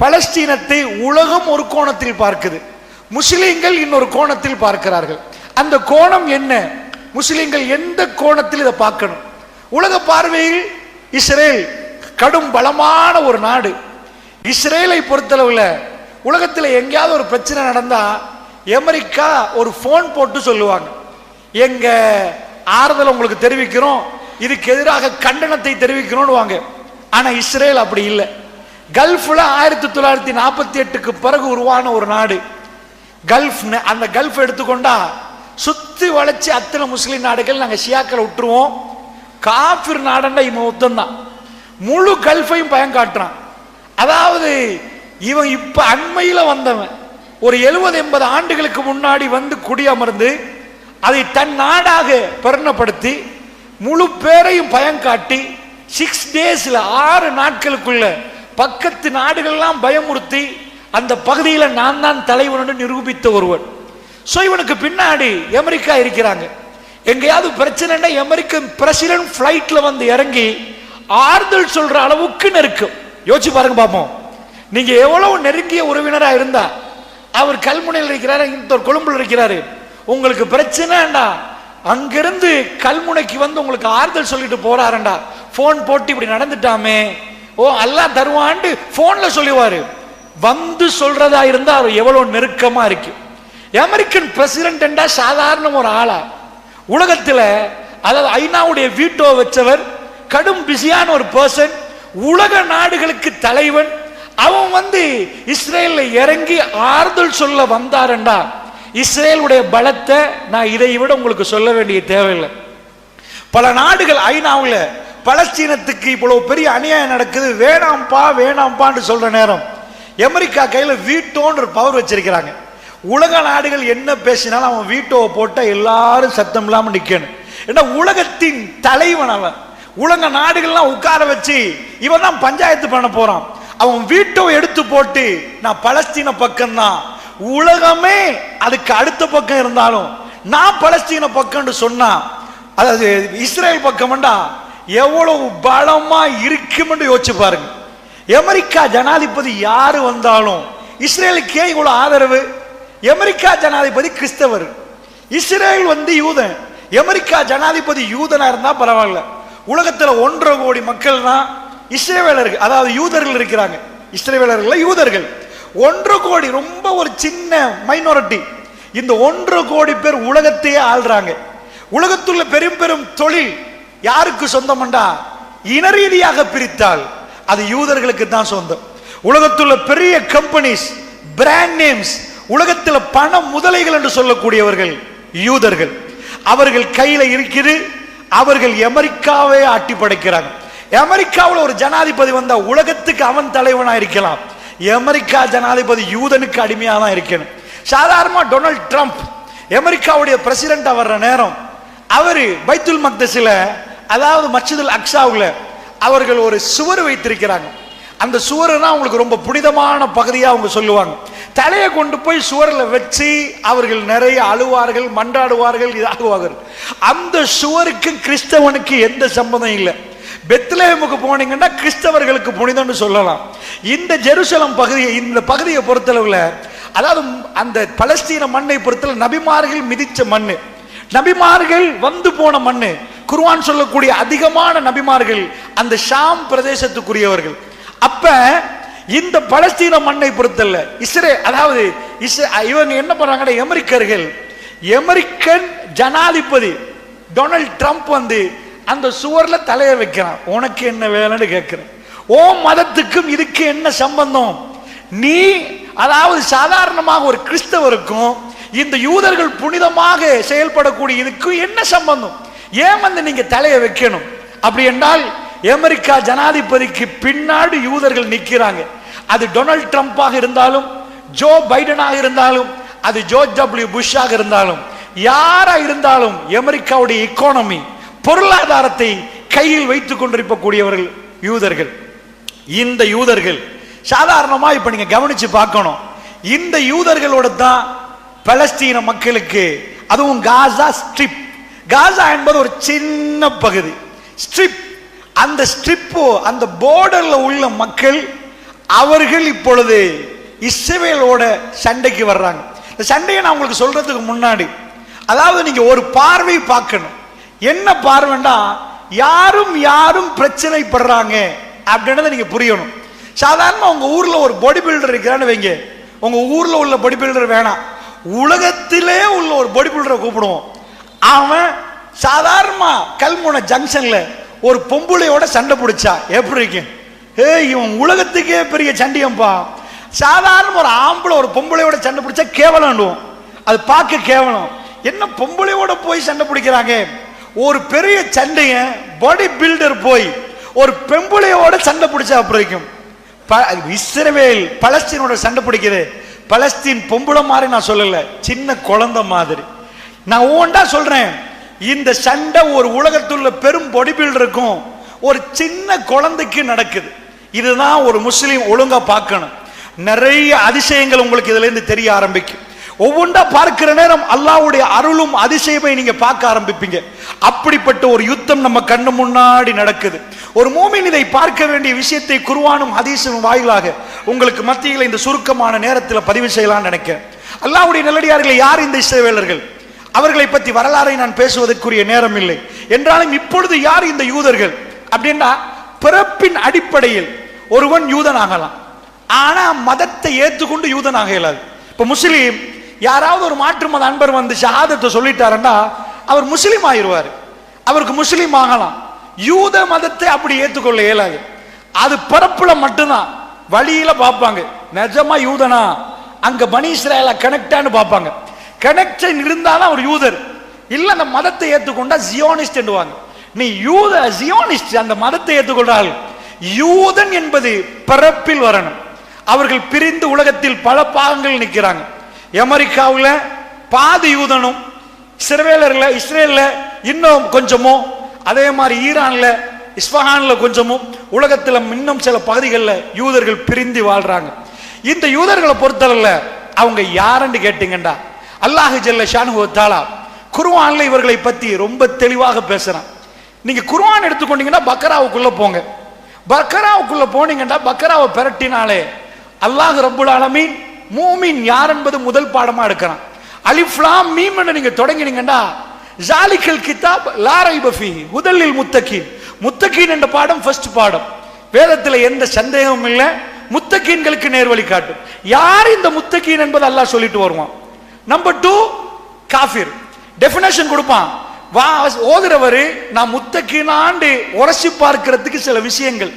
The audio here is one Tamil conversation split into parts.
பலஸ்தீனத்தை உலகம் ஒரு கோணத்தில் பார்க்குது. முஸ்லீம்கள் இன்னொரு கோணத்தில் பார்க்கிறார்கள். அந்த கோணம் என்ன? முஸ்லீம்கள் எந்த கோணத்தில் இதை பார்க்கணும்? உலக பார்வையில் இஸ்ரேல் கடும் பலமான ஒரு நாடு. இஸ்ரேலை பொறுத்தளவில் உலகத்தில் எங்கேயாவது ஒரு பிரச்சனை நடந்தால் அமெரிக்கா ஒரு ஃபோன் போட்டு சொல்லுவாங்க. எங்க ஆறுதல் உங்களுக்கு தெரிவிக்கிறோம். இதுக்கு எதிராக கண்டனத்தை தெரிவிக்கிறோன்னு வாங்க. ஆனால் இஸ்ரேல் அப்படி இல்லை. கல்ஃபில் ஆயிரத்தி தொள்ளாயிரத்தி நாற்பத்தி எட்டுக்கு பிறகு உருவான ஒரு நாடு. கல்ஃப் அந்த கல்ஃப் எடுத்துக்கொண்டா சுத்தி வளைச்சி அத்தனை முஸ்லீம் நாடுகள் நாங்கள் ஷியாக்களை விட்டுருவோம். காஃபிர் நாடண்டா இவன் ஒத்தந்தான் முழு கல்ஃபையும் பயம் காட்டுறான். அதாவது இவன் இப்போ அண்மையில் வந்தவன். ஒரு எழுபது எண்பது ஆண்டுகளுக்கு முன்னாடி வந்து குடியமர்ந்து அதை தன் நாடாக பெருணப்படுத்தி முழு பேரையும் பயம் காட்டி சிக்ஸ் டேஸில் ஆறு நாட்களுக்குள்ள பக்கத்து நாடுகள்லாம் பயமுறுத்தி அந்த பகுதியில் நான் தான் தலைவன் நிரூபித்த ஒருவன். ஸோ இவனுக்கு பின்னாடி அமெரிக்கா இருக்கிறாங்க. எங்கேயாவது பிரச்சனைன்னா அமெரிக்கன் பிரசிடென்ட் ஃப்ளைட்டில் வந்து இறங்கி ஆறுதல் சொல்ற அளவுக்கு நெருக்கம் யோசிச்சு பாருங்க பார்ப்போம் நீங்க எவ்வளவு நெருங்கிய உறவினராக இருந்தா அவர் கல்முனையில் இருக்கிறாரு இன்னொரு கொழும்புல இருக்கிறாரு. உங்களுக்கு பிரச்சனைண்டா அங்கிருந்து கல்முனைக்கு வந்து உங்களுக்கு ஆறுதல் சொல்லிட்டு போறாருண்டா ஃபோன் போட்டு இப்படி நடந்துட்டாமே. ஓ அல்லாஹ் தருவான்ட்டு போன்ல சொல்லுவாரு. வந்து சொல்றதா இருந்தா அவர் எவ்வளவு நெருக்கமா இருக்கு. அமெரிக்கன் பிரசிடென்டா சாதாரண ஒரு ஆளா. உலகத்துல அதாவது ஐநாவுடைய வீட்டோ வச்சவர் கடும் பிஸியான ஒரு பர்சன் உலக நாடுகளுக்கு தலைவன் அவன் வந்து இஸ்ரேல இறங்கி ஆறுதல் சொல்ல வந்தாரண்டா இஸ்ரேலுடைய பலத்தை நான் இதை விட உங்களுக்கு சொல்ல வேண்டிய தேவையில்லை. பல நாடுகள் ஐநாவில் பலஸ்தீனத்துக்கு இவ்வளவு பெரிய அநியாயம் நடக்குது. வேணாம்ப்பா வேணாம்ப்பான்னு சொல்ற நேரம். அமெரிக்கா கையில வீட்டோன்ற பவர் வச்சிருக்கிறாங்க. உலக நாடுகள் என்ன பேசினாலும் அவன் வீட்டோவை போட்டால் எல்லாரும் சத்தம் இல்லாம நிக்கணும். ஏன்னா உலகத்தின் தலைவன் அவன். உலக நாடுகள்லாம் உட்கார வச்சு இவன் தான் பஞ்சாயத்து பண்ண போறான். அவன் வீட்டோ எடுத்து போட்டு நான் பலஸ்தீன பக்கம்தான். உலகமே அதுக்கு அடுத்த பக்கம் இருந்தாலும் நான் பலஸ்தீன பக்கம்னு சொன்னா அதாவது இஸ்ரேல் பக்கம்டா எவ்வளவு பலமா இருக்கும்னு யோசிச்சு பாருங்க. அமெரிக்கா ஜனாதிபதி யாரு வந்தாலும் இஸ்ரேலுக்கு ஏன் இவ்வளவு ஆதரவு அமெரிக்கா ஜனாதிபதி கிறிஸ்தவர். இஸ்ரேல் வந்து யூதன். அமெரிக்கா ஜனாதிபதி யூதனா இருந்தா பரவாயில்ல. உலகத்துல ஒன்றரை கோடி மக்கள் தான் இஸ்ரேவேலர்கள் அதாவது யூதர்கள் இருக்கிறாங்க. இஸ்ரேவேலர்கள் யூதர்கள். ஒன்றரை கோடி ரொம்ப ஒரு சின்ன மைனாரிட்டி இந்த ஒன்றரை கோடி பேர் உலகத்தையே ஆள்றாங்க. உலகத்துள்ள பெரும் பெரும் தொழில் யாருக்கு சொந்தமண்டா? இனரீதியாக பிரித்தால் அது யூதர்களுக்கு தான் சொந்தம். உலகத்துள்ள பெரிய கம்பெனிஸ் பிராண்ட் நேம்ஸ் உலகத்தில் பண முதலைகள் என்று சொல்லக்கூடியவர்கள் யூதர்கள். அவர்கள் கையில் இருக்குது அவர்கள் அமெரிக்காவே ஆட்டி படைக்கிறாங்க. அமெரிக்காவில் ஒரு ஜனாதிபதி வந்தால் உலகத்துக்கு அவன் தலைவனாக இருக்கலாம். அமெரிக்கா ஜனாதிபதி யூதனுக்கு அடிமையாக தான் இருக்கணும். சாதாரணமாக டொனால்ட் ட்ரம்ப் அமெரிக்காவுடைய பிரசிடென்டா வர்ற நேரம் அவர் பைத்துல் மக்தஸில் அதாவது மச்சிதல் அக்ஸாவுல அவர்கள் ஒரு சுவர் வைத்திருக்கிறாங்க. அந்த சுவர்னா அவங்களுக்கு ரொம்ப புனிதமான பகுதியாக அவங்க சொல்லுவாங்க. தலையை கொண்டு போய் சுவரில் வச்சு அவர்கள் நிறைய அழுவார்கள் மன்றாடுவார்கள் இதாகுவார்கள். அந்த சுவருக்கு கிறிஸ்தவனுக்கு எந்த சம்பந்தம் இல்லை. பெத்லேமுக்கு போனீங்கன்னா கிறிஸ்தவர்களுக்கு புனிதம்னு சொல்லலாம். இந்த ஜெருசலம் பகுதியை இந்த பகுதியை பொறுத்தளவில் அதாவது அந்த பலஸ்தீன மண்ணை பொறுத்தளவு நபிமார்கள் மிதித்த மண் நபிமார்கள் வந்து போன மண்ணு. குருவான் சொல்லக்கூடிய அதிகமான நபிமார்கள் அந்த ஷாம் பிரதேசத்துக்குரியவர்கள். அப்ப இந்த பலஸ்தீன மண்ணை பொறுத்தல்ல. இஸ்ரே அதாவது இஸ்ரே இவங்க என்ன பண்றாங்கன்னா எமரிக்கர்கள். எமரிக்கன் ஜனாதிபதி டொனால்ட் ட்ரம்ப் வந்து அந்த சுவர்ல தலையை வைக்கிறான். உனக்கு என்ன வேலைன்னு கேட்கிறேன். ஓ மதத்துக்கும் இதுக்கு என்ன சம்பந்தம்? நீ அதாவது சாதாரணமாக ஒரு கிறிஸ்தவருக்கும் இந்த யூதர்கள் புனிதமாக செயல்படக்கூடிய இதுக்கும் என்ன சம்பந்தம்? ஏன் வந்து நீங்க தலையை வைக்கணும்? அப்படி என்றால் அமெரிக்கா ஜனாதிபதிக்கு பின்னாடி யூதர்கள் நிற்கிறாங்க. அது டொனால்ட் ட்ரம்ப்பாக இருந்தாலும் ஜோ பைடனாக இருந்தாலும் அது ஜோர்ஜ் டபிள்யூ புஷ்ஷாக இருந்தாலும் யாரா இருந்தாலும் அமெரிக்காவுடைய எக்கானமி பொருளாதாரத்தை கையில் வைத்துக் கொண்டிருக்கக்கூடியவர்கள் யூதர்கள். இந்த யூதர்கள் சாதாரணமா இப்ப நீங்க கவனிச்சு பார்க்கணும். இந்த யூதர்களோட தான் பலஸ்தீன மக்களுக்கு அதுவும் காசா ஸ்ட்ரிப். காசா என்பது ஒரு சின்ன பகுதி. ஸ்ட்ரிப் அந்த ஸ்ட்ரிப்பு அந்த போர்டர்ல உள்ள மக்கள் அவர்கள் இப்பொழுது இஸ்ரேலோட சண்டைக்கு வர்றாங்க. இந்த சண்டையை நான் உங்களுக்கு சொல்றதுக்கு முன்னாடி அதாவது நீங்க ஒரு பார்வை பார்க்கணும். என்ன பார்வைன்னா யாரும் யாரும் பிரச்சனைப்படுறாங்க அப்படின்றத நீங்க புரியணும். சாதாரண உங்க ஊர்ல ஒரு பாடி பில்டர் இருக்கிறான்னு வைங்க. உங்க ஊர்ல உள்ள பாடி பில்டர் வேணாம். உலகத்திலே உள்ள ஒரு பாடி பில்டரை கூப்பிடுவோம். அவன் சாதாரணமா கல்முனை ஜங்ஷன்ல ஒரு பொம்புளையோட சண்டை பிடிச்சா. எப்படி இருக்கு ஏய் இவன் உலகத்துக்கே பெரிய சண்டியம்பா. சாதாரண ஒரு ஆம்பளை ஒரு பொம்பளையோட சண்டை பிடிச்சா கேவலம் அது பார்க்க கேவலம். என்ன பொம்பளையோட போய் சண்டை பிடிக்கிறாங்க? ஒரு பெரிய சண்டைய பாடி பில்டர் போய் ஒரு பெம்பளையோட சண்டை பிடிச்சா அப்புறம் இஸ்ரவேல் பலஸ்தீனோட சண்டை பிடிக்குது. பலஸ்தீன் பொம்பளை மாதிரி நான் சொல்லல. சின்ன குழந்தை மாதிரி. நான் ஒவ்வொன்றா சொல்றேன் இந்த சண்டை ஒரு உலகத்துள்ள பெரும் பொடி பில்டருக்கும் ஒரு சின்ன குழந்தைக்கு நடக்குது. இதுதான் ஒரு முஸ்லீம் ஒழுங்கா பார்க்கணும். நிறைய அதிசயங்கள் உங்களுக்கு இதுல இருந்து தெரிய ஆரம்பிக்கும். ஒவ்வொன்றா பார்க்கிற நேரம் அல்லாவுடைய அருளும் அதிசயமே நீங்க பார்க்க ஆரம்பிப்பீங்க. அப்படிப்பட்ட ஒரு யுத்தம் நம்ம கண்ணு முன்னாடி நடக்குது. ஒரு மூமின் இதை பார்க்க வேண்டிய விஷயத்தை குருவானும் அதிசயம் வாயிலாக உங்களுக்கு மத்தியில் இந்த சுருக்கமான நேரத்தில் பதிவு செய்யலாம்னு நினைக்கிறேன். அல்லாவுடைய நிலடியார்கள் யார் இந்த இசைவேலர்கள் அவர்களை பற்றி வரலாறை நான் பேசுவதற்குரிய நேரம் இல்லை. என்றாலும் இப்பொழுது யார் இந்த யூதர்கள்? அப்படின்னா பிறப்பின் அடிப்படையில் ஒருவன் யூதன் ஆகலாம் ஆனா மதத்தை ஏற்றுக்கொண்டு யூதன் ஆக இயலாது. இப்போ முஸ்லீம் யாராவது ஒரு மாற்று மத அன்பர் வந்து ஷஹாதத்தை சொல்லிட்டாருன்னா அவர் முஸ்லீம் ஆயிடுவார். அவருக்கு முஸ்லீம் ஆகலாம். யூத மதத்தை அப்படி ஏற்றுக்கொள்ள இயலாது. அது பிறப்புல மட்டும்தான். வழியில பார்ப்பாங்க. நிஜமா யூதனா? அங்க பனி கனெக்டான்னு பார்ப்பாங்க. கனெக்ஷன் இருந்தாலும் அவர் யூதர். இல்லை அந்த மதத்தை ஏற்றுக்கொண்டா ஜியோனிஸ்ட் என்றுவாங்க. நீ யூத ஜியோனிஸ்ட் அந்த மதத்தை ஏற்றுக்கொண்டால் யூதன் என்பது பிறப்பில் வரணும். அவர்கள் பிரிந்து உலகத்தில் பல பாகங்கள் நிற்கிறாங்க. அமெரிக்காவில் பாதி யூதனும் இஸ்ரேலர்ல இஸ்ரேலில் இன்னும் கொஞ்சமோ அதே மாதிரி ஈரானில் இஸ்பஹானில் கொஞ்சமும் உலகத்தில் இன்னும் சில பகுதிகளில் யூதர்கள் பிரிந்து வாழ்கிறாங்க இந்த யூதர்களை பொறுத்தளவுல அவங்க யாருன்னு கேட்டீங்கண்டா அல்லாஹு ஜல்லஷான் ஷானு தாலா இவர்களை பத்தி ரொம்ப தெளிவாக பேசுறான். நீங்க குர்வான் எடுத்துக்கொண்டீங்கன்னா பக்கராவுக்குள்ள போங்க. பக்கராவுக்குள்ள போனீங்கன்னா பக்கராவை பிரட்டினாலே அல்லாஹ் ரபுல் ஆலமீன் மூமின் யார் என்பது முதல் பாடமா எடுக்கிறான். அலிஃப்லாம் மீம்னு நீங்க தொடங்கினீங்கன்னா ஜாலிக்கல் கிதாப் லாரை பஃபி முதலில் முத்தகீன். முத்தகீன் என்ற பாடம் ஃபர்ஸ்ட் பாடம். வேதத்தில் எந்த சந்தேகமும் இல்லை. முத்தகீன்களுக்கு நேர்வழி காட்டும். யார் இந்த முத்தகீன் என்பது அல்லாஹ் சொல்லிட்டு வருவான். நம்பர் டூ காஃபிர் டெஃபினேஷன் கொடுப்பான். வா ஓதுறவரு நான் முத்தக்கினாண்டு உரசி பார்க்கிறதுக்கு சில விஷயங்கள்.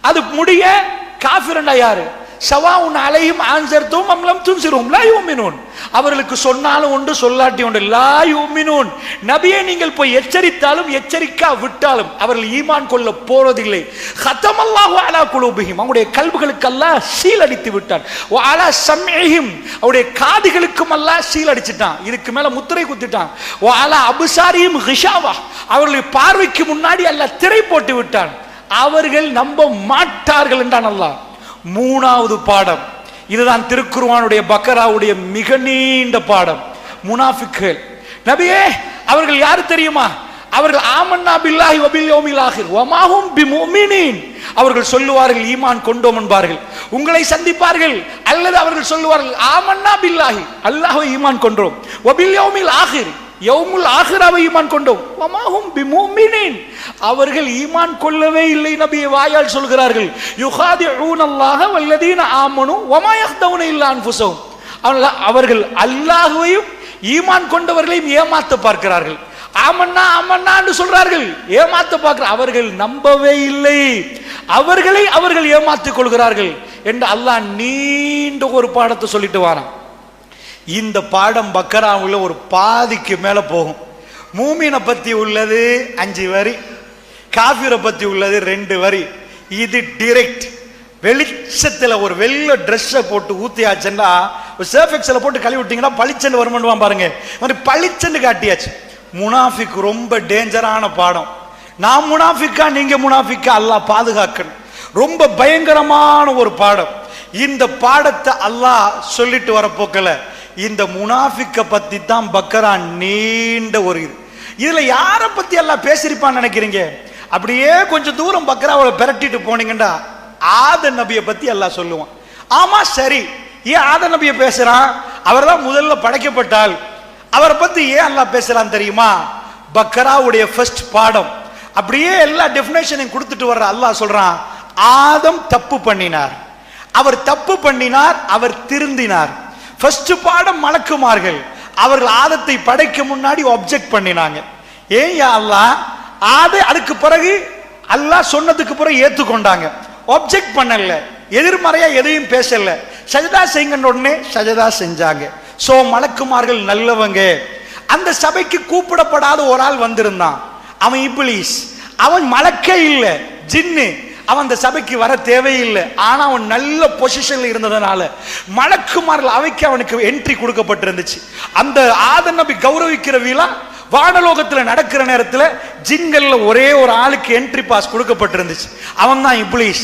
அது முடிய காஃபிரண்டா யாரு? சவாவுன் அலையும் ஆன்சர்த்தும் அம்லம் துன்சிரும். லா யூமினூன். அவர்களுக்கு சொன்னாலும் உண்டு சொல்லாட்டி உண்டு. லா யூமினூன். நபியை நீங்கள் போய் எச்சரித்தாலும் எச்சரிக்கா விட்டாலும் அவர்கள் ஈமான் கொள்ள போறதில்லை. ஹத்தமல்லாஹு அலா குலூபிஹிம். அவருடைய கல்புகளுக்கு அல்லாஹ் சீல் அடித்து விட்டான். ஓ அலா சம்இஹிம். அவருடைய காதுகளுக்கும் அல்லாஹ் சீல் அடிச்சிட்டான் இதுக்கு மேல முத்திரை குத்திட்டான். ஓ அலா அபுசாரியும் ஹிஷாவா. அவர்களுடைய பார்வைக்கு முன்னாடி அல்லாஹ் திரை போட்டு விட்டான். அவர்கள் நம்ப மாட்டார்கள் என்றான் அல்லாஹ். மூணாவது பாடம். இதுதான் திருக்குருவானுடைய பக்கராவுடைய மிக நீண்ட பாடம். முனாஃபிக்கள் நபியே அவர்கள் யாரு தெரியுமா? அவர்கள் ஆமன்னா பில்லாஹி வபில் யௌமில் ஆகிர். வமாஹும் பிமுமினீன். அவர்கள் சொல்லுவார்கள் ஈமான் கொண்டோம் என்பார்கள். உங்களை சந்திப்பார்கள் அல்லது அவர்கள் சொல்லுவார்கள் ஆமன்னா பில்லாஹி. அல்லாஹ் ஈமான் கொண்டோம். வபில் யோமில் ஆகிர். யவுமுல் ஆகிராவை ஈமான் கொண்டோம். வமாஹும் பிமுமினீன். அவர்கள் ஈமான் கொள்ளவே இல்லை நபி வாயால் சொல்கிறார்கள். யுகாதி அல்லாஹ வல்லதீன ஆமனு வமா யஹ்தவுன இல்லா அன்புசவும் அவர்கள் அவர்கள் ஈமான் கொண்டவர்களையும் ஏமாத்த பார்க்கிறார்கள். ஆமன்னா ஆமன்னான்னு சொல்றார்கள். ஏமாத்த பார்க்கிற அவர்கள் நம்பவே இல்லை. அவர்களை அவர்கள் ஏமாத்திக் கொள்கிறார்கள். என்று அல்லாஹ் நீண்ட ஒரு பாடத்தை சொல்லிட்டு வாரான். இந்த பாடம் பக்கராவில் ஒரு பாதிக்கு மேல போகும். மூமினை பத்தி உள்ளது அஞ்சு வரி காஃபிரை பத்தி உள்ளது ரெண்டு வரி. இது டிரெக்ட் வெளிச்சத்தில் ஒரு வெள்ள ட்ரெஸ்ஸை போட்டு ஊத்தியாச்சுன்னா சேஃபெக்ஸில் போட்டு கழுவி விட்டீங்கன்னா பளிச்சண்டு வருமானுவான் பாருங்க. மாதிரி பளிச்சண்டு காட்டியாச்சு. முனாஃபிக் ரொம்ப டேஞ்சரான பாடம். நான் முனாஃபிக்கா நீங்க முனாஃபிக்கா? அல்லாஹ் பாதுகாக்கணும். ரொம்ப பயங்கரமான ஒரு பாடம். இந்த பாடத்தை அல்லாஹ் சொல்லிட்டு வர இந்த முனாஃபிக்க பத்தி தான் பக்கரா நீண்ட ஒரு இது. இதுல யாரை பத்தி எல்லாம் பேசியிருப்பான்னு நினைக்கிறீங்க? அப்படியே கொஞ்சம் தூரம் பக்கராவை பிரட்டிட்டு போனீங்கன்னா ஆத நபியை பத்தி எல்லாம் சொல்லுவான். ஆமா சரி. ஏன் ஆத நபியை பேசுறான்? அவர் தான் முதல்ல படைக்கப்பட்டால். அவரை பத்தி ஏன் அல்லாஹ் பேசுறான் தெரியுமா? பக்கராவுடைய ஃபர்ஸ்ட் பாடம். அப்படியே எல்லா டெஃபினேஷனையும் கொடுத்துட்டு வர்ற அல்லாஹ் சொல்றான் ஆதம் தப்பு பண்ணினார். அவர் தப்பு பண்ணினார் அவர் திருந்தினார். ஃபர்ஸ்ட் பாடம் மலக்குமார்கள். அவர்கள் ஆதத்தை படைக்க முன்னாடி ஒப்ஜெக்ட் பண்ணினாங்க. ஏன் யா அல்லாஹ் அதுக்கு பிறகு அல்லாஹ் சொன்னதுக்கு பிறகு ஏற்றுக்கொண்டாங்க ஒப்ஜெக்ட் பண்ணல. எதிர்மறையா எதையும் பேசல. சஜதா செய்யுங்கன்னு உடனே சஜதா செஞ்சாங்க. சோ மலக்குமார்கள் நல்லவங்க. அந்த சபைக்கு கூப்பிடப்படாத ஒரு ஆள் வந்திருந்தான். அவன் இப்ளீஸ் அவன் மலக்கே இல்லை. ஜின்னு. அவன் அந்த சபைக்கு வர தேவையில்லை. ஆனா அவன் நல்ல பொசிஷன்ல இருந்ததுனால மலக்குமார்கள் அவைக்கு அவனுக்கு என்ட்ரி கொடுக்கப்பட்டிருந்துச்சு. அந்த ஆதன் நபி கௌரவிக்கிற விழா வானலோகத்துல நடக்கிற நேரத்துல ஜிங்கல்ல ஒரே ஒரு ஆளுக்கு என்ட்ரி பாஸ் கொடுக்கப்பட்டிருந்துச்சு. அவன் தான் இப்ளீஸ்.